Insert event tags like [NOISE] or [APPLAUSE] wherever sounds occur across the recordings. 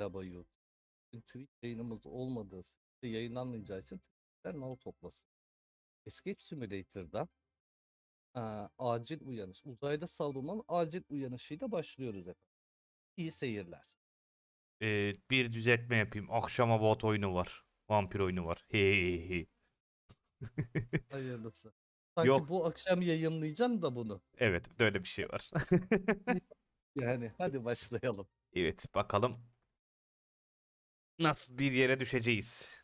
Merhaba YouTube. Twitch yayınımız olmadığı yayınlanmayacağı için Twitch'ten nal toplasın. Escape Simulator'da aa, acil uyanış, uzayda savrulmanın acil uyanışıyla başlıyoruz efendim. İyi seyirler. Ee, bir düzeltme yapayım. Akşama bot oyunu var. Vampir oyunu var. He he he. [LAUGHS] Hayırlısı. Sanki Yok. bu akşam yayınlayacaksın da bunu. Evet, böyle bir şey var. [LAUGHS] Yani hadi başlayalım. Evet, bakalım nasıl bir yere düşeceğiz.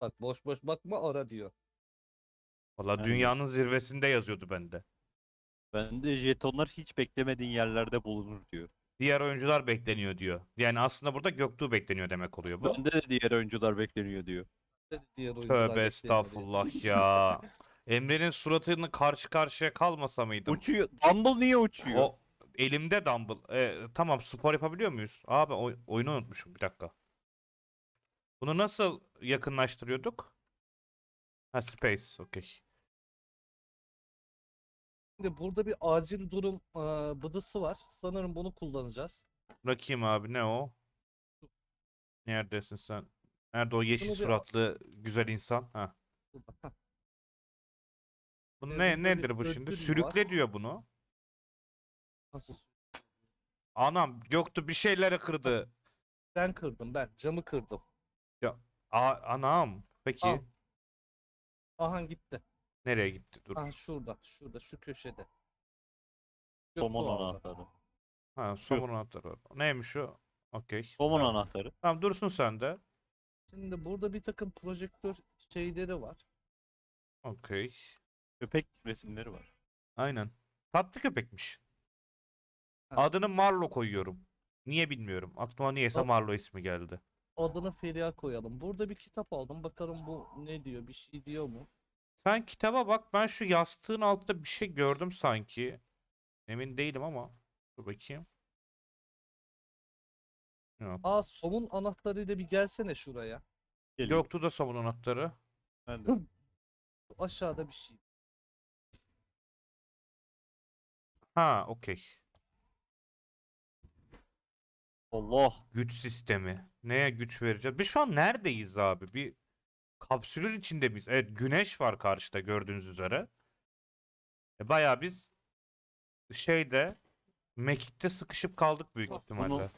Bak boş boş bakma ara diyor. Valla Aynen. dünyanın zirvesinde yazıyordu bende. Bende jetonlar hiç beklemediğin yerlerde bulunur diyor. Diğer oyuncular bekleniyor diyor. Yani aslında burada Göktuğ bekleniyor demek oluyor bu. Bende de diğer oyuncular bekleniyor diyor. Diğer oyuncular Tövbe estağfurullah ya. [LAUGHS] Emre'nin suratını karşı karşıya kalmasa mıydım? Uçuyor. Dumble niye uçuyor? O elimde dumbbell. E, tamam spor yapabiliyor muyuz? Abi oy- oyunu unutmuşum bir dakika. Bunu nasıl yakınlaştırıyorduk? Ha space. Okey. Şimdi burada bir acil durum aa, bıdısı var. Sanırım bunu kullanacağız. Bakayım abi ne o? Neredesin sen? Nerede o yeşil Bunu bir- suratlı güzel insan? Ha. Burada, heh. Bu Ee, ne bir nedir bu şimdi? ödül var. Sürükle diyor bunu. Anam Göktuğ bir şeyleri kırdı. Ben kırdım ben. Camı kırdım. A anam. Peki Al. Aha gitti. nereye gitti? Dur. Aha şurada. Şurada şu köşede. Somon Göktuğ aldı. anahtarı. Ha somun anahtarı. Neymiş o? Okey. Somon Tamam. anahtarı. Tamam dursun sen de. Şimdi burada bir takım projektör şeyleri var. Okey. Köpek resimleri var. Aynen. Tatlı köpekmiş. Adını Marlo koyuyorum. Niye bilmiyorum. Aklıma niyeyse Marlo ismi geldi. Adını Feriha koyalım. Burada bir kitap aldım. Bakalım bu ne diyor? Bir şey diyor mu? Sen kitaba bak. Ben şu yastığın altında bir şey gördüm sanki. Emin değilim ama. Dur bakayım. Yok. Aa somun anahtarıyla bir gelsene şuraya. Geliyor. Göktuğ da savun anahtarı. Ben de. Aşağıda bir şey. Ha okey. Allah. Güç sistemi. Neye güç vereceğiz? Biz şu an neredeyiz abi? Bir kapsülün içinde miyiz? Evet güneş var karşıda gördüğünüz üzere. E, bayağı biz şeyde mekikte sıkışıp kaldık büyük Bak, ihtimalle.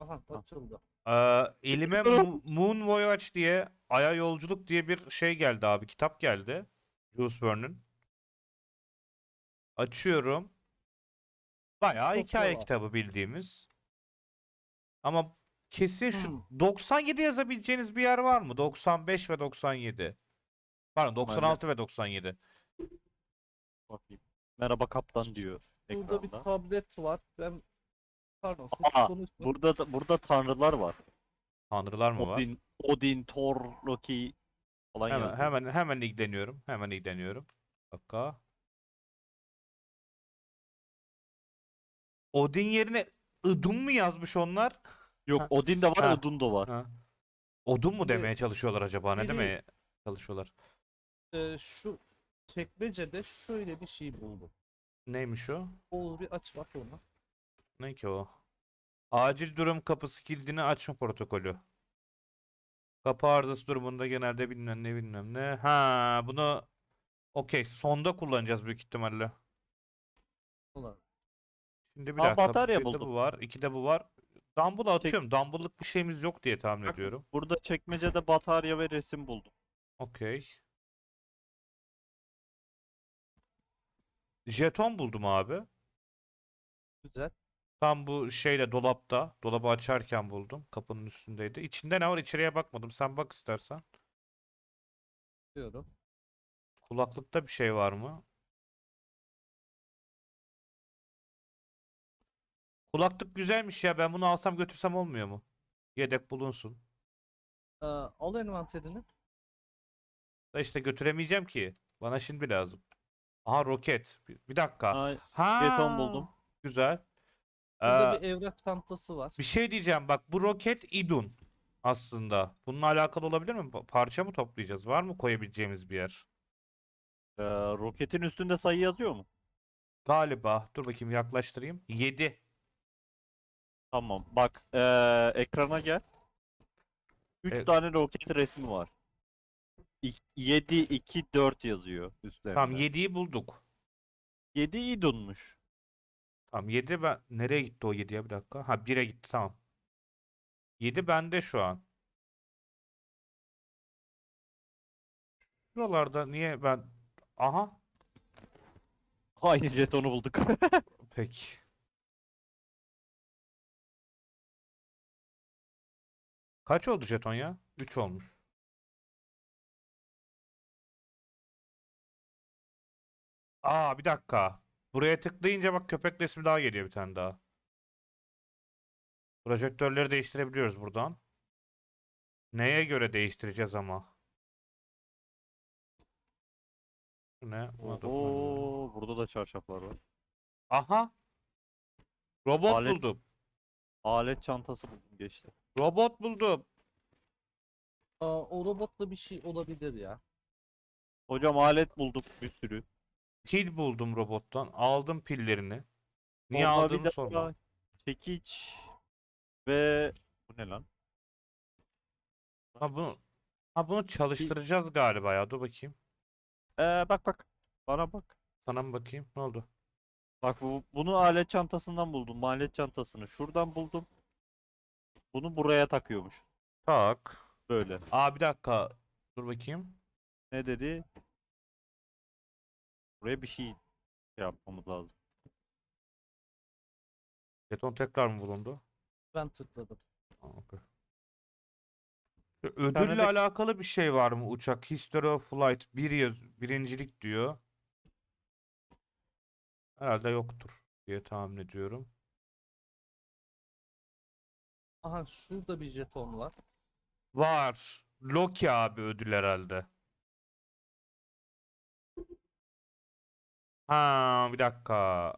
Aha açıldı. Ee, elime Mo- Moon Voyage diye Ay'a Yolculuk diye bir şey geldi abi. Kitap geldi. Jules Verne'ün. Açıyorum. Bayağı Çok hikaye devam. kitabı bildiğimiz. Ama kesin şu Hmm. 97 yazabileceğiniz bir yer var mı? 95 ve 97. Pardon 96 ve 97. Bakayım. Merhaba kaptan diyor Burada bir ekranda. tablet var. Ben pardon siz Aa, konuşun. Burada da- burada tanrılar var. Tanrılar mı var? Odin, Odin, Thor, Loki falan Hemen yazıyor. hemen hemen ilgileniyorum. Hemen ilgileniyorum. Bir dakika. Odin yerine Idun mu yazmış onlar? Yok. Odin de var, Ha. Odun da var. Ha. Odun mu demeye çalışıyorlar acaba? Ne biri- demeye çalışıyorlar? Ee, şu çekmecede şöyle bir şey buldum. Neymiş o? Oğul bir aç bak onu. Ne ki o? Acil durum kapısı kilidini açma protokolü. Kapı arızası durumunda genelde bilmem ne bilmem ne. Ha bunu okey sonda kullanacağız büyük ihtimalle. Ulan. Şimdi bir Aa, dakika. batarya bir de buldum. bu var. iki de bu var. Dumbbell atıyorum. Dumbbell'lık bir şeyimiz yok diye tahmin Bak, ediyorum. Burada çekmecede batarya ve resim buldum. Okey. Jeton buldum abi. Güzel. Tam bu şeyle dolapta. Dolabı açarken buldum. Kapının üstündeydi. İçinde ne var? İçeriye bakmadım. Sen bak istersen. Diyorum. Kulaklıkta bir şey var mı? Kulaklık güzelmiş ya. Ben bunu alsam götürsem olmuyor mu? Yedek bulunsun. Ee, al envanterini. Da işte götüremeyeceğim ki. Bana şimdi lazım. Aha roket. Bir, bir dakika. Aa, Ha. jeton buldum. Güzel. Burada Ee, bir evrak çantası var. bir şey diyeceğim. Bak bu roket idun aslında. Bununla alakalı olabilir mi? Pa- Parça mı toplayacağız? Var mı koyabileceğimiz bir yer? Ee, roketin üstünde sayı yazıyor mu? Galiba. Dur bakayım yaklaştırayım. 7. Tamam. Bak eee, ekrana gel. 3 E- tane roket resmi var. 7 2 4 yazıyor üstlerinde. Tamam 7'yi bulduk. 7 iyi donmuş. Tamam 7 ben nereye gitti o 7 ya bir dakika. Ha 1'e gitti tamam. 7 bende şu an. Şuralarda niye ben Aha Aynı jetonu bulduk. [LAUGHS] peki. Kaç oldu jeton ya? 3 olmuş. Aa bir dakika. Buraya tıklayınca bak köpek resmi daha geliyor bir tane daha. Projektörleri değiştirebiliyoruz buradan. Neye göre değiştireceğiz ama? Ne? Oo, burada da çarşaflar var. Aha. Robot Alet- buldum. Alet çantası buldum geçti. Robot buldum. Aa, o robotla bir şey olabilir ya. Hocam alet bulduk bir sürü. Pil buldum robottan. Aldım pillerini. Niye bir aldığımı sorma. Çekiç ve bu ne lan? Ha bunu ha bunu çalıştıracağız galiba ya. Dur bakayım. Ee, bak bak. Bana bak. Sana mı bakayım? Ne oldu? Bak bu bunu alet çantasından buldum. Alet çantasını şuradan buldum. Bunu buraya takıyormuş. Tak. Böyle. Aa bir dakika. Dur bakayım. Ne dedi? Buraya bir şey yapmamız lazım. Jeton tekrar mı bulundu? Ben tıkladım. Ha, okey. Şu Ödülle de- alakalı bir şey var mı uçak? History of Flight bir yaz birincilik diyor. Herhalde yoktur diye tahmin ediyorum. Aha şurada bir jeton var. Var. Loki abi ödül herhalde. Ha bir dakika.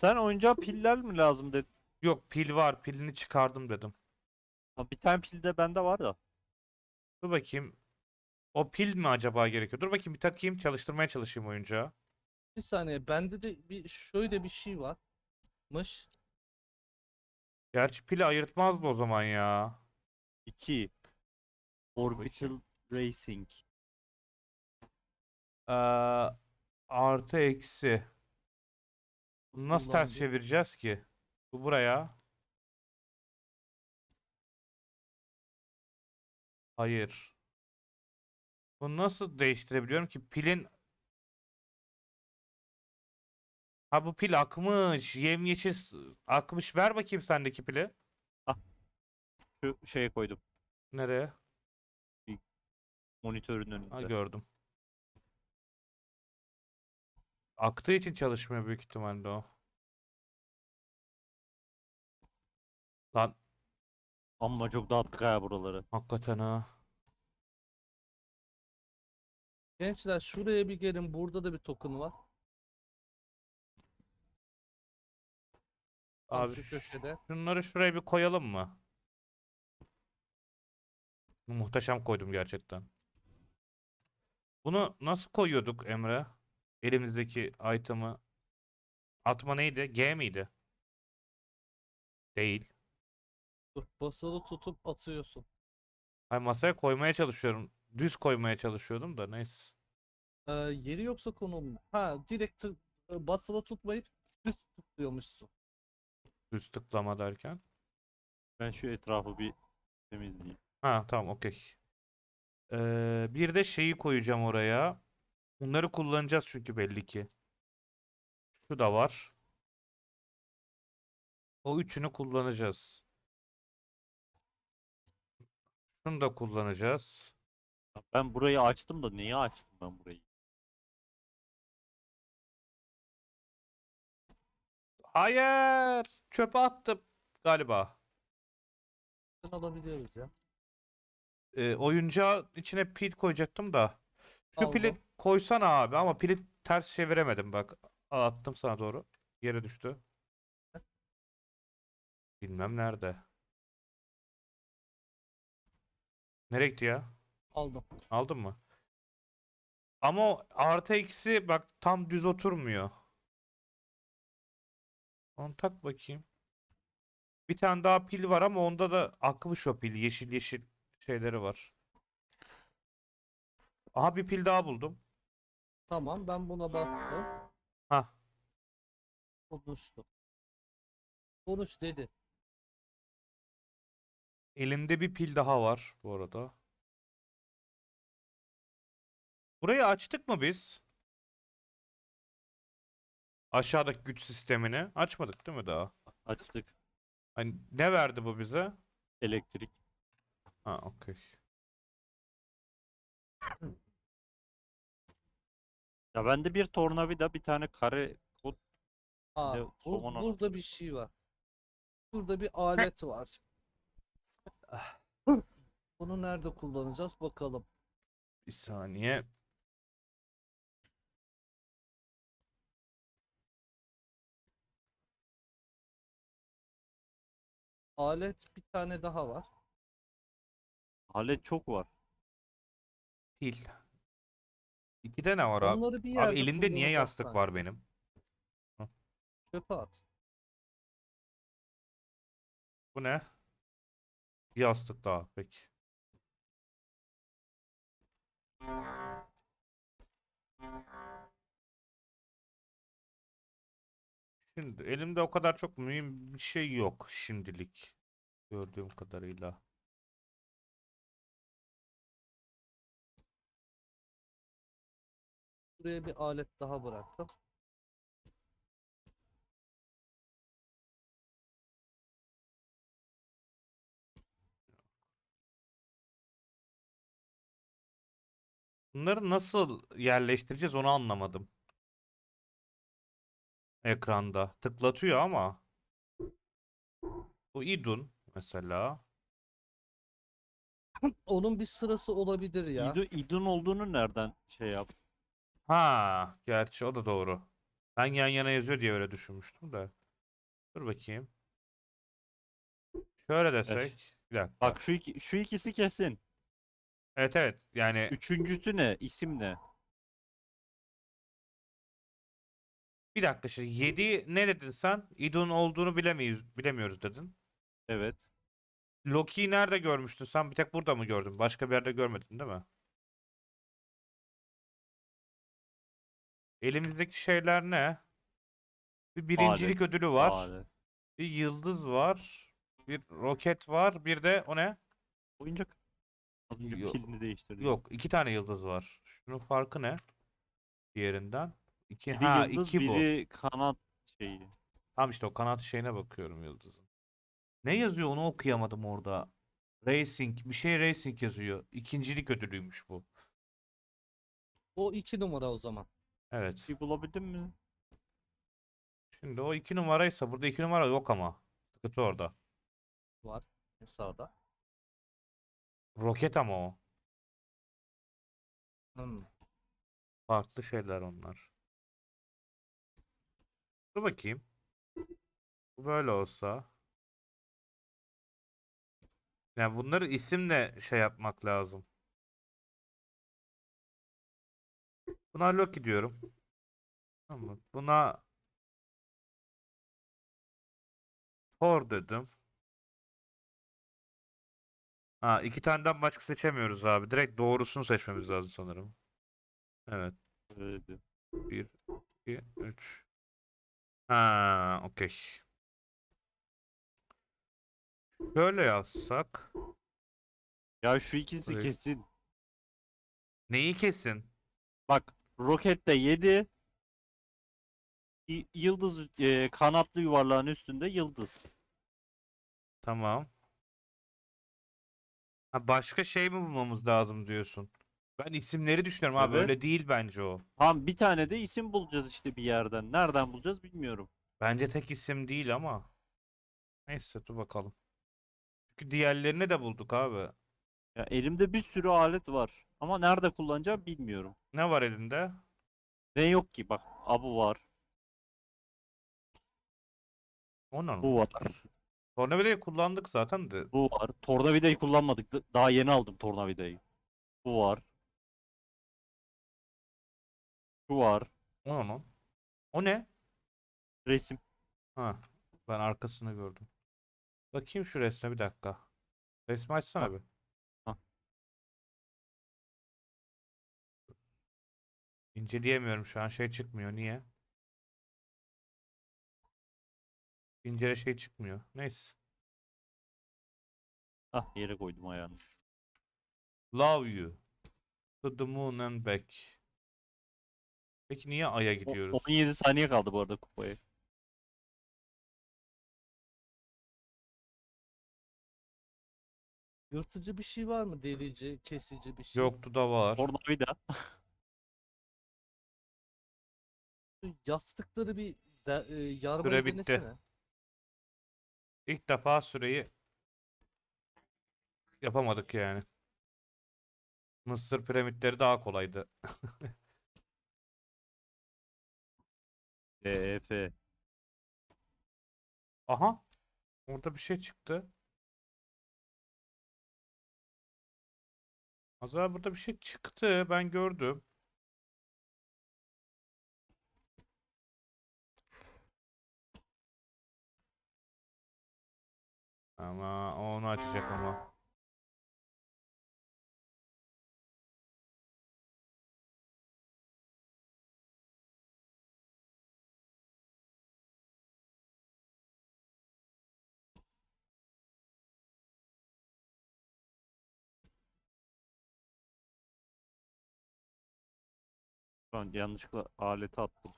Sen oyuncağa piller mi lazım dedin? Yok pil var. Pilini çıkardım dedim. Ha, bir tane pil de bende var da. Dur bakayım. O pil mi acaba gerekiyor? Dur bakayım bir takayım çalıştırmaya çalışayım oyuncağı. Bir saniye bende de bir şöyle bir şey var. Mış. Gerçi pili ayırtmazdı o zaman ya. 2. Orbital Racing. Ee, artı eksi. Bunu nasıl ters Kullandı. çevireceğiz ki? Bu buraya. Hayır. Bunu nasıl değiştirebiliyorum ki? Pilin Ha bu pil akmış. Yemyeşil akmış. Ver bakayım sendeki pili. Şu şeye koydum. Nereye? Monitörün Ha önünde. gördüm. Aktığı için çalışmıyor büyük ihtimalle o. Lan Amma çok dağıttık ha buraları. hakikaten ha. Gençler şuraya bir gelin. Burada da bir token var. Abi şu köşede. Şunları şuraya bir koyalım mı? Muhteşem koydum gerçekten. Bunu nasıl koyuyorduk Emre? Elimizdeki item'ı. Atma neydi? G miydi? Değil. Basılı tutup atıyorsun. Ay masaya koymaya çalışıyorum. Düz koymaya çalışıyordum da neyse. Ee, yeri yoksa konum. Ha direkt tı- e, basılı tutmayıp düz tıklıyormuşsun. Düz tıklama derken. Ben şu etrafı bir temizleyeyim. Ha tamam okey. Ee, bir de şeyi koyacağım oraya. Bunları kullanacağız çünkü belli ki. Şu da var. O üçünü kullanacağız. Şunu da kullanacağız. Ben burayı açtım da niye açtım ben burayı? Hayır! Çöpe attım galiba. Alabiliyoruz ya. Ee, oyuncağı içine pil koyacaktım da. Şu pili Aldım. koysana abi ama pili ters çeviremedim bak. Al, Attım sana doğru. Yere düştü. Bilmem nerede. Nereye gitti ya? Aldım. Aldın mı? Ama o artı eksi bak tam düz oturmuyor. Onu tak bakayım. Bir tane daha pil var ama onda da akmış o pil. Yeşil yeşil şeyleri var. Aha bir pil daha buldum. Tamam ben buna bastım. Hah. Konuştu. Konuş dedi. Elimde bir pil daha var bu arada. Burayı açtık mı biz? Aşağıdaki güç sistemini açmadık değil mi daha? Açtık. Hani ne verdi bu bize? Elektrik. Ha, okey. Ya bende bir tornavida bir tane kare kod Aa, de bu- anahtarı. burada bir şey var. Burada bir alet var. Bunu nerede kullanacağız bakalım. Bir saniye. Alet bir tane daha var. alet çok var. Pil. İkide ne var abi? Onları bir Abi elimde niye yastık var benim? Çöpe at. Bu ne? Bir yastık daha. Peki. Şimdi elimde o kadar çok mühim bir şey yok şimdilik. Gördüğüm kadarıyla. Buraya bir alet daha bıraktım. Bunları nasıl yerleştireceğiz onu anlamadım. Ekranda. Tıklatıyor ama. Bu idun mesela. [LAUGHS] Onun bir sırası olabilir ya. İdu, idun olduğunu nereden şey yap? Ha, gerçi o da doğru. Ben yan yana yazıyor diye öyle düşünmüştüm de. Dur bakayım. Şöyle desek. Bir dakika. Bak şu iki, şu ikisi kesin. Evet evet. Yani Üçüncüsü ne? İsim ne? Bir dakika şimdi 7 ne dedin sen? İdun olduğunu bilemeyiz, bilemiyoruz dedin. Evet. Loki'yi nerede görmüştün sen? Bir tek burada mı gördün? Başka bir yerde görmedin değil mi? Elimizdeki şeyler ne? Bir birincilik ödülü var. Alet. Bir yıldız var. Bir roket var. Bir de o ne? Oyuncak. Yok. pilini değiştirdim. Yok, iki tane yıldız var. Şunun farkı ne? Diğerinden. İki, Biri ha yıldız, iki bu. biri kanat şeyi. Tam işte o kanat şeyine bakıyorum yıldızın. Ne yazıyor onu okuyamadım orada. Racing, bir şey Racing yazıyor. İkincilik ödülüymüş bu. O iki numara o zaman. Evet. Bir bulabildin mi? Şimdi o iki numaraysa burada iki numara yok ama. Sıkıntı orada. Var. Sağda. Roket ama o. Hmm. Farklı şeyler onlar. Dur bakayım. Bu böyle olsa. Yani bunları isimle şey yapmak lazım. Buna Loki diyorum. Tamam. Buna Thor dedim. Ha iki taneden başka seçemiyoruz abi. Direkt doğrusunu seçmemiz lazım sanırım. Evet. Öyle diyor. 1, 2, 3. Ha, okey. Şöyle yazsak. Ya şu ikisi Burayı- kesin. Neyi kesin? Bak rokette 7 yıldız e, kanatlı yuvarlağın üstünde yıldız. Tamam. Ha, başka şey mi bulmamız lazım diyorsun? Ben isimleri düşünüyorum abi. Evet. Öyle değil bence o. Tamam bir tane de isim bulacağız işte bir yerden. Nereden bulacağız bilmiyorum. Bence tek isim değil ama. Neyse dur bakalım. Çünkü diğerlerini de bulduk abi. Ya elimde bir sürü alet var. Ama nerede kullanacağım bilmiyorum. Ne var elinde? Ne yok ki bak. Abu var. O ne? Bu var. Tornavidayı kullandık zaten de. Bu var. Tornavidayı kullanmadık. Daha yeni aldım tornavidayı. Bu var. Şu var. O ne lan? O ne? Resim. Ha, ben arkasını gördüm. Bakayım şu resme bir dakika. Resmi açsana bir. Ha. İnceleyemiyorum şu an şey çıkmıyor. Niye? İncele şey çıkmıyor. Neyse. Ah yere koydum ayağını. Love you. To the moon and back. Peki niye Ay'a gidiyoruz? 17 saniye kaldı bu arada kupaya. Yırtıcı bir şey var mı? Delici, kesici bir şey. Yoktu da var. Tornavida. [LAUGHS] Yastıkları bir de, e, yarmayı Süre bitti. denesene. İlk defa süreyi yapamadık yani. Mısır piramitleri daha kolaydı. [LAUGHS] DEF. Aha. Orada bir şey çıktı. Az evvel burada bir şey çıktı. Ben gördüm. Ama onu açacak ama. Şu an yanlışlıkla aleti attım.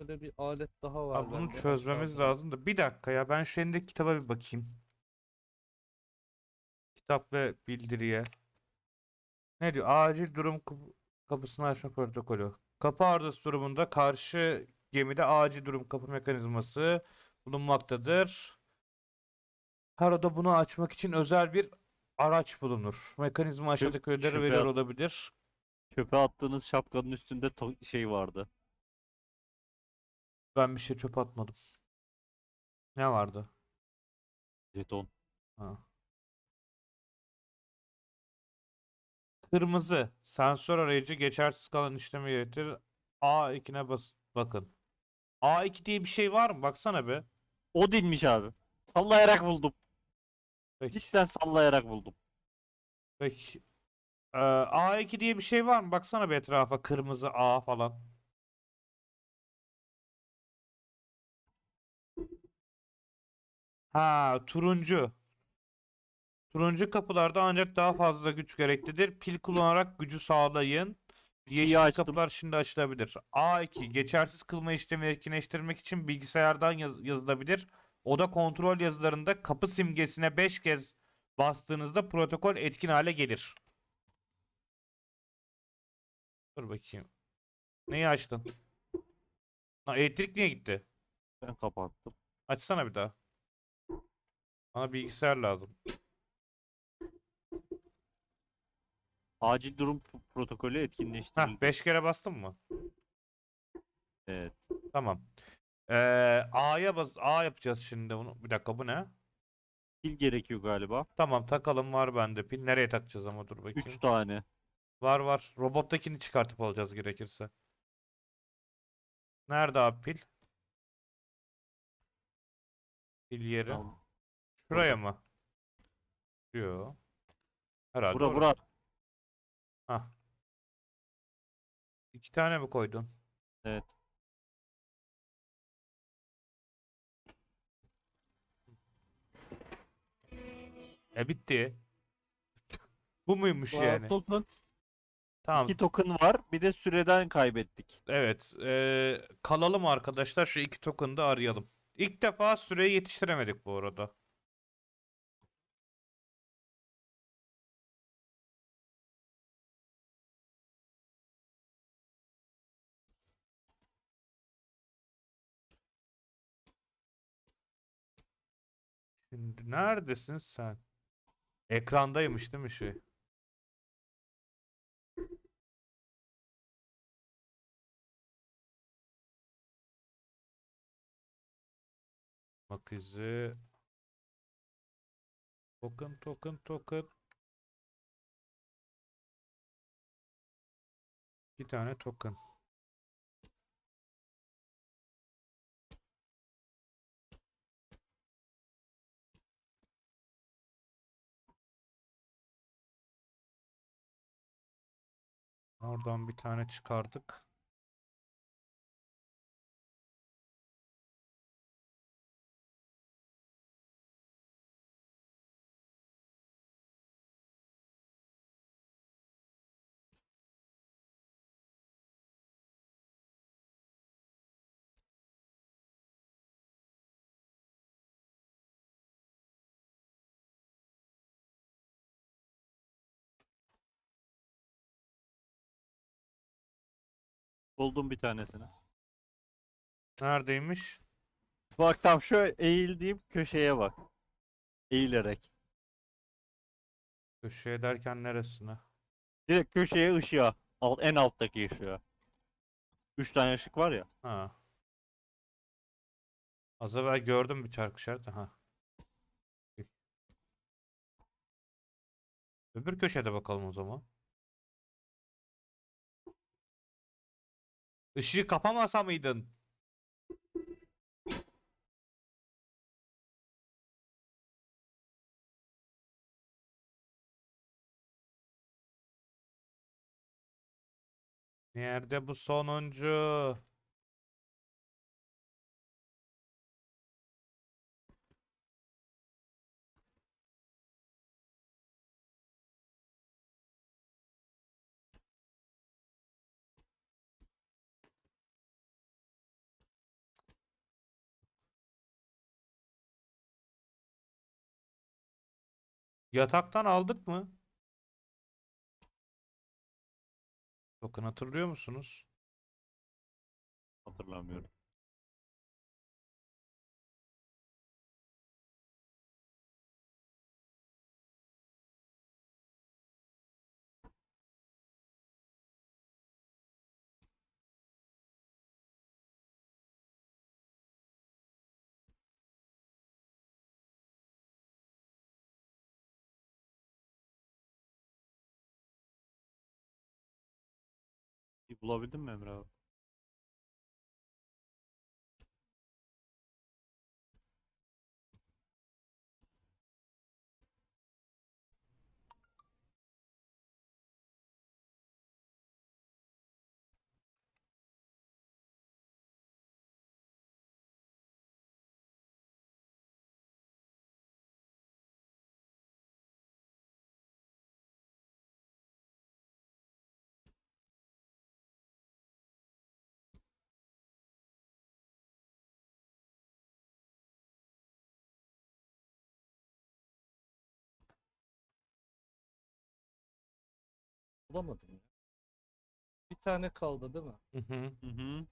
Böyle bir alet daha var Abi bunu bende, çözmemiz lazım da. Bir dakika ya ben şu elindeki kitaba bir bakayım. Kitap ve bildiriye. Ne diyor? Acil durum kap- kapısını açma protokolü. Kapı arızası durumunda karşı gemide acil durum kapı mekanizması bulunmaktadır. Her oda bunu açmak için özel bir araç bulunur. Mekanizma aşağıdaki öğeleri çöpe veriyor at. olabilir. Çöpe attığınız şapkanın üstünde to- şey vardı. Ben bir şey çöpe atmadım. Ne vardı? Jeton. Ha. Kırmızı sensör arayıcı geçersiz kalan işlemi gerektirir. A2'ne bas bakın. A2 diye bir şey var mı? Baksana be. O dinmiş abi. Sallayarak buldum. Peki. Cidden sallayarak buldum. Peki. Ee, A2 diye bir şey var mı? Baksana bir etrafa. Kırmızı A falan. Ha, turuncu. Turuncu kapılarda ancak daha fazla güç gereklidir. Pil kullanarak gücü sağlayın. Yeşil açtım. kapılar şimdi açılabilir. A2 geçersiz kılma işlemi etkinleştirmek için bilgisayardan yaz- yazılabilir. Oda kontrol yazılarında kapı simgesine 5 kez bastığınızda protokol etkin hale gelir. Dur bakayım. Neyi açtın? Ha, elektrik niye gitti? Ben kapattım. Açsana bir daha. Bana bilgisayar lazım. Acil durum protokolü etkinleştirildi. 5 kere bastın mı? Evet. Tamam. Ee, A'ya bas. A yapacağız şimdi bunu. Bir dakika bu ne? Pil gerekiyor galiba. Tamam takalım var bende pil. Nereye takacağız ama dur bakayım. 3 tane. Var var. Robottakini çıkartıp alacağız gerekirse. Nerede abi pil? Pil yeri. Tamam. Şuraya mı? Yok. Herhalde Bura orası. bura. Hah. İki tane mi koydun? Evet. E bitti. Bu muymuş Aa, yani? token. Tamam. 2 token var. Bir de süreden kaybettik. Evet. eee, kalalım arkadaşlar. Şu iki token'ı da arayalım. İlk defa süreyi yetiştiremedik bu arada. Şimdi neredesin sen? Ekrandaymış değil mi şey? Bak izi. Token token token. Bir tane token. Oradan bir tane çıkardık. Buldum bir tanesini. Neredeymiş? Bak tam şu eğildiğim köşeye bak. Eğilerek. Köşeye derken neresine? Direkt köşeye ışığa. Alt, en alttaki ışığa. Üç tane ışık var ya. Ha. Az evvel gördüm bir çark işareti. Ha. Öbür köşede bakalım o zaman. Işığı kapamasa mıydın? Nerede bu sonuncu? Yataktan aldık mı? Bakın hatırlıyor musunuz? Hatırlamıyorum. Bulabildin mi Emre abi? Bulamadım ya. Bir tane kaldı değil mi? Hı hı. Hı hı.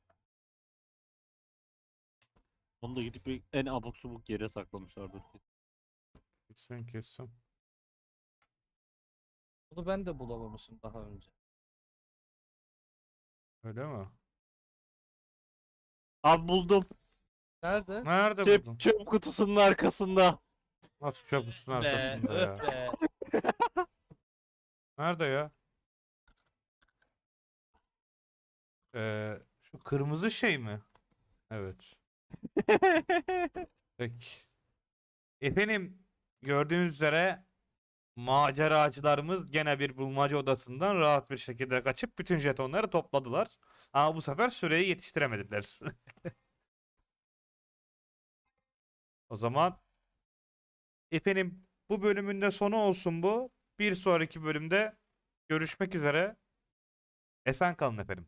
Onu da gidip bir en abuk subuk yere saklamışlardır. Kesin kesin. Bunu ben de bulamamışım daha önce. Öyle mi? Abi buldum. Nerede? Nerede Çöp, buldun? çöp kutusunun arkasında. Nasıl çöpüsün arkasında ya? Nerede ya? Ee, şu kırmızı şey mi? Evet. [LAUGHS] Peki. Efendim gördüğünüz üzere maceracılarımız gene bir bulmaca odasından rahat bir şekilde kaçıp bütün jetonları topladılar. Ama bu sefer süreyi yetiştiremediler. [LAUGHS] O zaman efendim bu bölümün de sonu olsun bu. Bir sonraki bölümde görüşmek üzere. Esen kalın efendim.